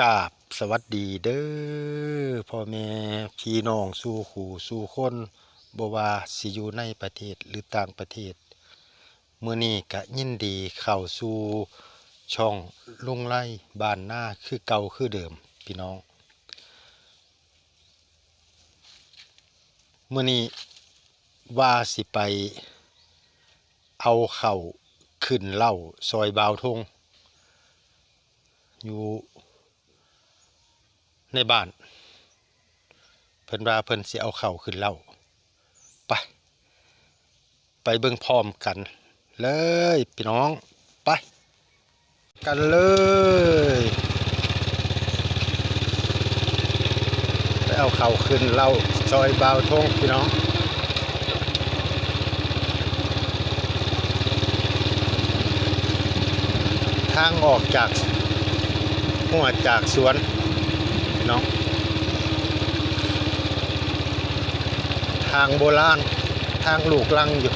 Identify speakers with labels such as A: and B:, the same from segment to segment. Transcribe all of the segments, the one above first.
A: กาบสวัสดีเด้อพ่อแม่พี่น้องสู่ขู่สู่คนบ่ว่าสิอยู่ในประเทศหรือต่างประเทศเมื้อนี้ก็ยินดีเข้าสู่ช่องลุงไล่บ้านหน้าคือเก่าคือเดิมพี่น้องเมื้อนี้ว่าสิไปเอาเข่าขึ้นเล่าซอยบาวทงอยู่ ในบ้าน เพิ่นว่าเพิ่นสิเอาเข่าขึ้นเล่าไปไปเบิ่งพร้อมกัน เลยพี่น้องไป กันเลยไปเอาเข่าขึ้นเล่าซอยบาวทงพี่น้องทางออกจากหัวจากสวน เนาะทางโบราณทางลูกลังอยู่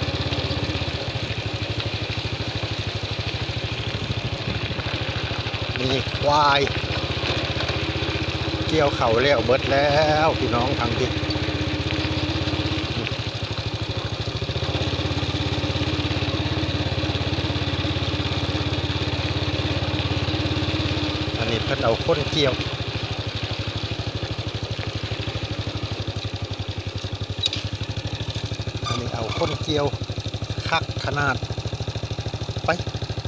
A: มีควายเกี่ยวเข่าแล้วเบิดแล้วพี่น้องทางที่อันนี้เพิ่นเอาคนเกี่ยว อันนี้เอา คนเกี่ยวคักขนาด ไป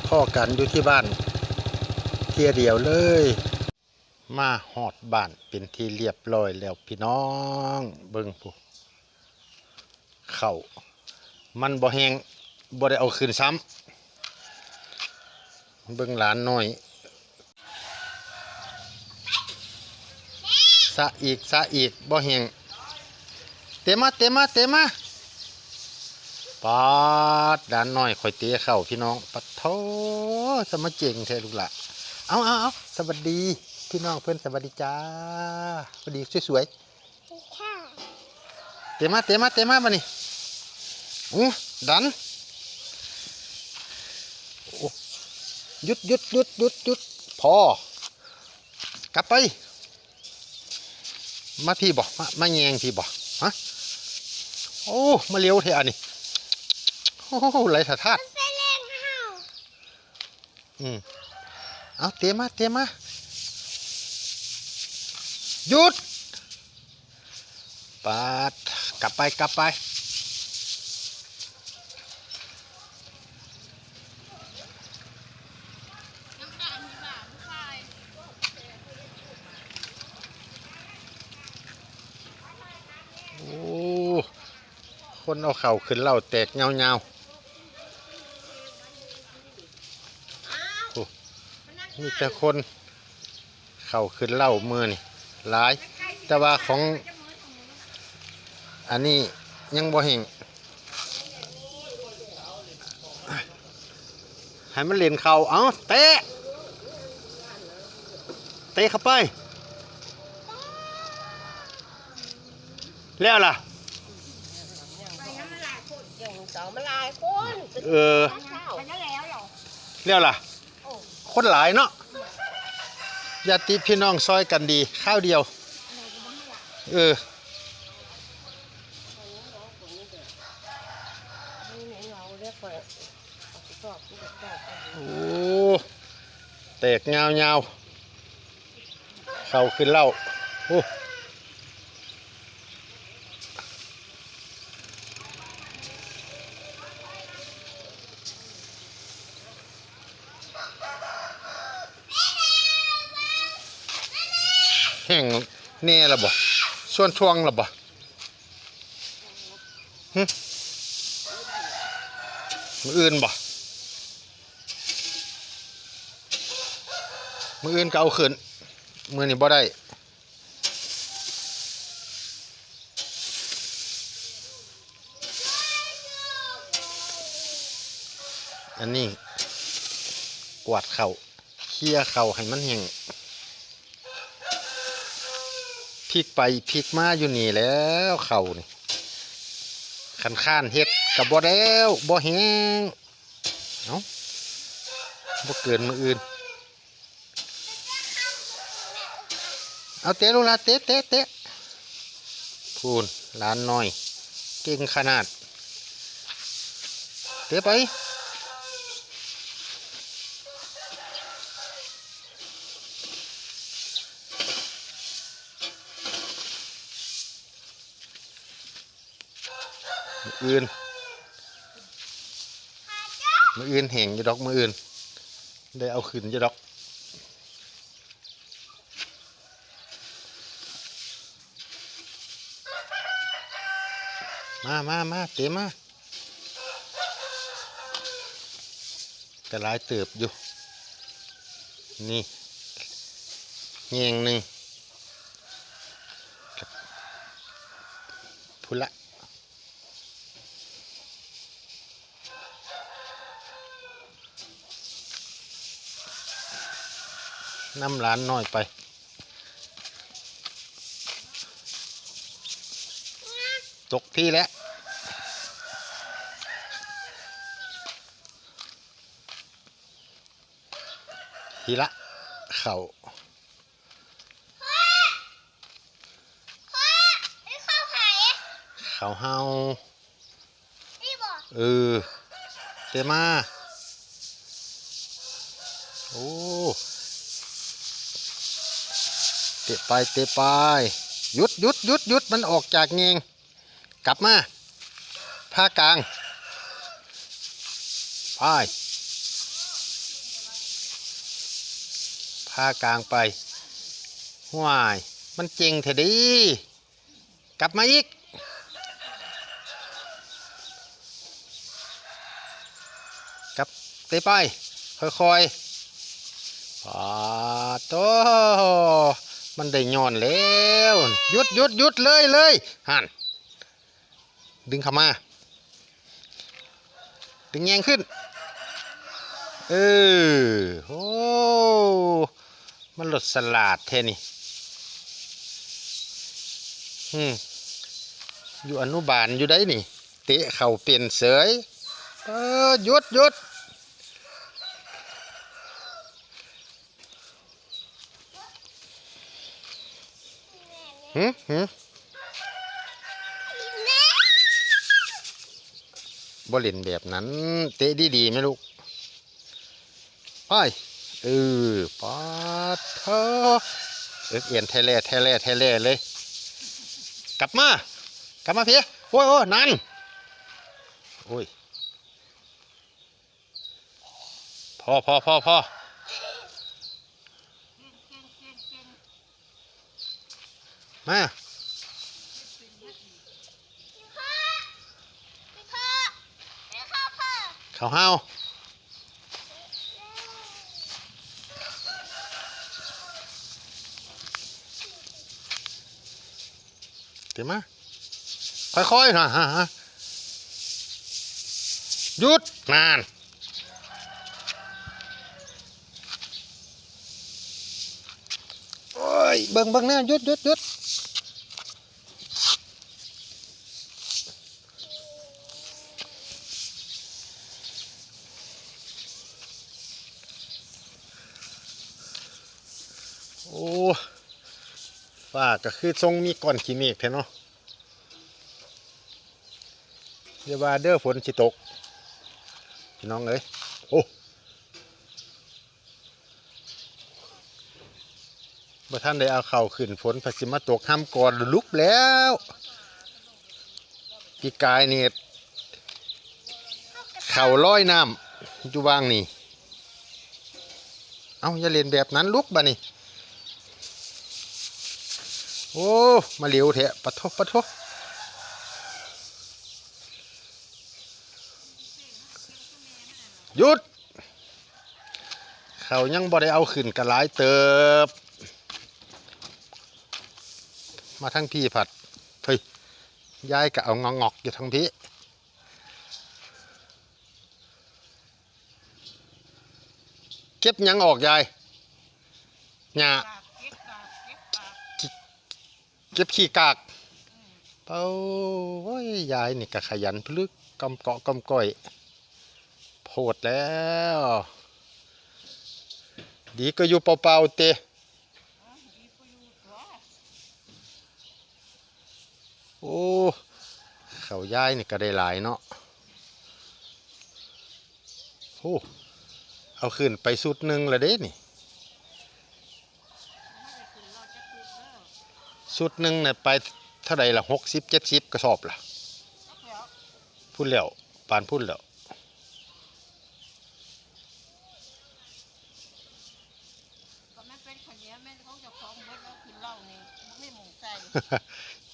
A: พ่อกันอยู่ที่บ้านเทียเดียวเลย มาหอดบ้านเป็นที่เรียบร้อยแล้วพี่น้องเบิ่งผู้เข้ามันบ่แหงบ่ได้เอาคืนซ้ำเบิ่งหลานน้อยสะอีกสะอีกบ่แหงเตะมาเตะมาเตะมา ปาดด้านน้อยข่อยเตะเข้าพี่น้องปัดโทสมาเจ๋งแท้ลูกละเอาเอาเอาสวัสดีพี่น้องเพื่อนสวัสดีจ้าสวัสดีสวย
B: ค่ะ
A: ๆเตะมาเตะมาเตะมามานี่อื้อดันโอ้หยุดหยุดหยุดหยุดหยุดพอกลับไป มาพี่บอกมามาแยงพี่บอกฮะโอ้มาเร็วเทอันนี้ โอ้โหไรสะทัด
B: ไปเล่นเฮา
A: อืมเอาเตะมาเตะมาหยุดปาดกลับไปกลับไปโอ้คนเอาเข่าขึ้นเหล่าแตกเงาเงาๆโอ้ มีแต่คนเข่าขึ้นเหล่ามือนี่หลาย แต่ว่าของ อันนี้ยังบ่เห็นให้มันเล่นเข่าเอาเตะเตะเข้าไป แล้วล่ะ
B: ไปน้ำลายคนเก่งสองมาลายคน
A: เออ
B: ไปนั่นแล้วเหรอ
A: แล้วล่ะ คนหลายเนาะญาติพี่น้องซอยกันดี ข้าวเดียว เออ
B: เราเรียกว่าชอบผู้ชอบ
A: โอ้แตกเงาเงาเข้าขึ้นเหล่าโอ้แห้ง แน่ละบ่ส่วนช่วงละบ่หึมืออื่นบ่มืออื่นก็เอาขึ้นมือนี่บ่ได้อันนี้กวาดเข่าเคลียเข่าให้มันแห้ง ลิกไปพลิกมาอยู่นี่แล้วเข่านี่ขันข้านเฮ็ดกับบ่แล้วบ่แห้งเอ้าบ่เกินมืออื่น เอาเตะลูกละเตะเตะเตะพูนหลานน้อย เก่งขนาด เตะไป มื ออื่น มืออื่นแห่งจะดอกมืออื่น ได้เอาขึ้นจะดอกมามามาเตะมาแต่ลายเติบอยู่ นี่เงียงหนึ่งพุละ น้ำร้านน้อยไป ตกที่แล้วทีละ เข่า
B: นี่ข้าวไผ่
A: เข่าเฮา
B: นี่บอก
A: เออเตะมา โอ้ เตะไปเตะไปหยุดหยุดหยุดหยุดมันออกจากเงงกลับมาผ้ากลางไปผ้ากลางไปห่วยมันเจงเถอะดี กลับมาอีก กลับเตะไป ค่อยๆปาโต มันได้ย้อนแล้วหยุดหยุดหยุดเลยเลยหันดึงเข้ามา ดึงแยงขึ้น เออโอ้มันหลดสลัดเทนี่อืมอยู่อนุบาลอยู่ได้นี่ เตะเข่าเปลี่ยนเสยเออหยุดหยุด หืมหืมบ่เล่นแบบนั้น เตะดีๆไหมลูกไปเออปาดเถอเอ็กเอียนไทยแล่ไทยแล่ไทยแล่เลย กลับมา กลับมาเพียโอ้ยโอ้นั่นโอ้ยพ่อพ่อพอพอ มา
B: พี่พ่อนี่ข้าวพ่อ
A: เขาเฮาเดี๋ยวมาค่อยๆนะฮะฮะหยุดนานโอ้ยเบิ่งเบิ่งหน้าหยุดหยุดหยุด โอ้ฟ้าก็คือทรงมีก้อนขี้เมฆแท้เนาะอย่าว่าเด้อฝนสิตก พี่น้องเอ้ยโอ้บ่ท่านได้เอาเข่าขึ้นฝนพสิมาตกห้ามก่อนลุกแล้วปีกายนี่เข่าร้อยน้ำอยู่ว่างนี่ เอาอย่าเล่นแบบนั้นลุกบ่นี่ โอ้ มาเหลียวเถอะปะทบปะทบหยุด เขายังบ่ได้เอาขึ้นกระหลเติบ มาทั้งพี่ผัดเฮ้ยยายก็เอางองอกอยู่ทั้งพี่เก็บยังออกยายหญ้า เก็บขี้กากเป้าโอ้ยยายนี่ก็ขยันพลึกกำเกาะกำก้อยโพดแล้ว ดีก็อยู่เป่าๆเตะโอ้เขายายนี่ก็ได้หลายเนาะโอ้เอาขึ้นไปสุดหนึ่งละเด้นี่ สุดหนึ่งเนี่ยไปเท่าไรล่ะหกสิบเจ็ดสิบกระสอบล่ะพูดแล้วปานพูดแล้ว
B: ก็ไม่เป็นคนเดียวแม่เขาจะของเบิดแล้วกินเหล้านี่ไม่หมูใส่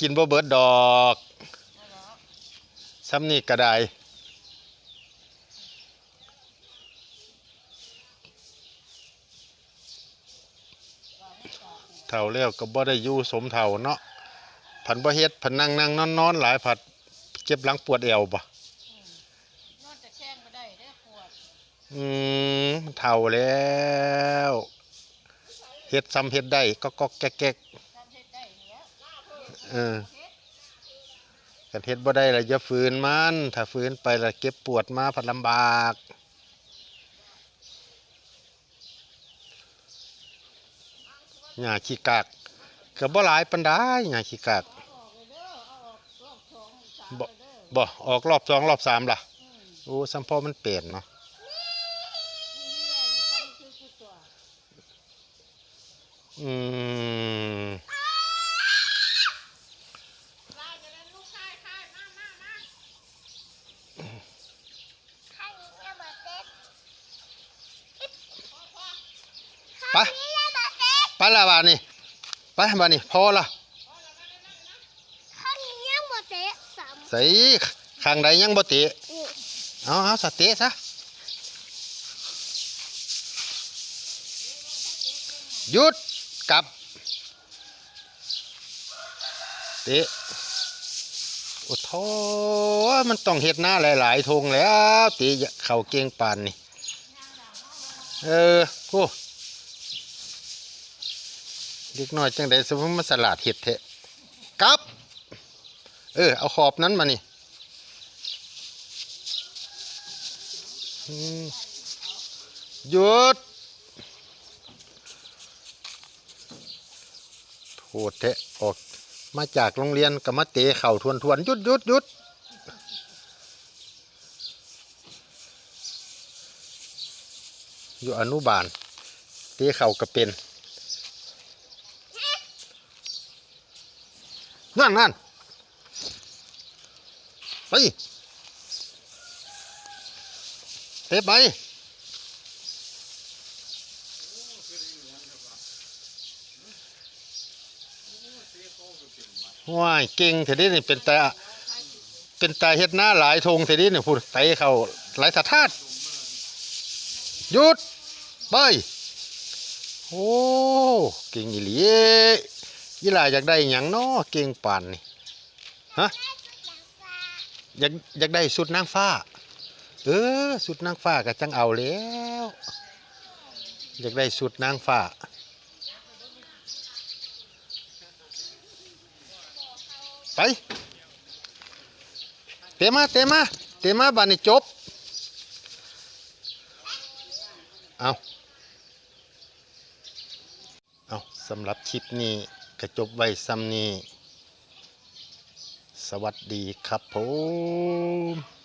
A: กินบ่เบิดดอก
B: แล้วเหรอ
A: ซ้ำนี่ก็ได้าแล้วก็บ่ได้อยู่สมเท่าเนาะผันบ่เฮ็ดผันนั่งนั่งนอนนอนหลายผัดเจ็บหลังปวดเอวบ่
B: นอนจะแข้งก็ได้ได้อปวด
A: อืมมันเท่าแล้วเฮ็ดซ้ำเฮ็ดได้ก็ก็แก๊กแก๊ก
B: ทำเฮ็ดได้เนี้ย
A: เออกันเฮ็ดบ่ได้ละอย่าฝืนมันถ้าฝืนไปละเก็บปวดมาผัดลำบาก หญ้าขี้กากก็บ่หลายปานใดหญ้าขี้กาก
B: ออกออกรอบสองสาม
A: บ่
B: เลยเด้อ
A: บ่ออกรอบสองรอบสามล่ะโอ้สัมพอมันเปลี่ยนเนาะ
B: อื
A: มไป ไปละบาดนี่ไปบาดนี่พอละ
B: ข้างนี้ยังมาเตะสาม
A: ใส่ข้างใดยังบ่เตะ
B: นี่
A: เอาเอาสะเตะซะหยุดกลับเตะโอ้โถมันต้องเฮ็ดหน้าหลายๆทงแล้วเตะเข่าเก่งปานนี่ เออกู เด็กน้อยจังไดสมมติมัสลัดเห็ดเทะกับ เออ เอาขอบนั้นมานี่หยุดโทษเทะออกมาจากโรงเรียนก็มาเตะเข่าทวนทวนๆหยุดหยุดหยุดอยู่อนุบาลเตะเข่าก็เป็น นั่นนั่นไปเตะไปว้ายเก่งเถอะดินี่เป็นตาเป็นตาเฮ็ดหน้าหลายทงเถอะดินี่พูดเตเขาหลายสะทธาดหยุดไปโอ้เก่งอีหลี ยี่หลาอยากได้หยังน้อเก่งป่านนี่ฮะอยากอยากได้สุดนางฟ้า เออสุดนางฟ้าก็จังเอาแล้วอยากได้สุดนางฟ้าไปเตมาเตมาเตมาบานนี้จบเอาเอาสำหรับคลิปนี้ กระจบไว้ซ้ำนี้ สวัสดีครับผม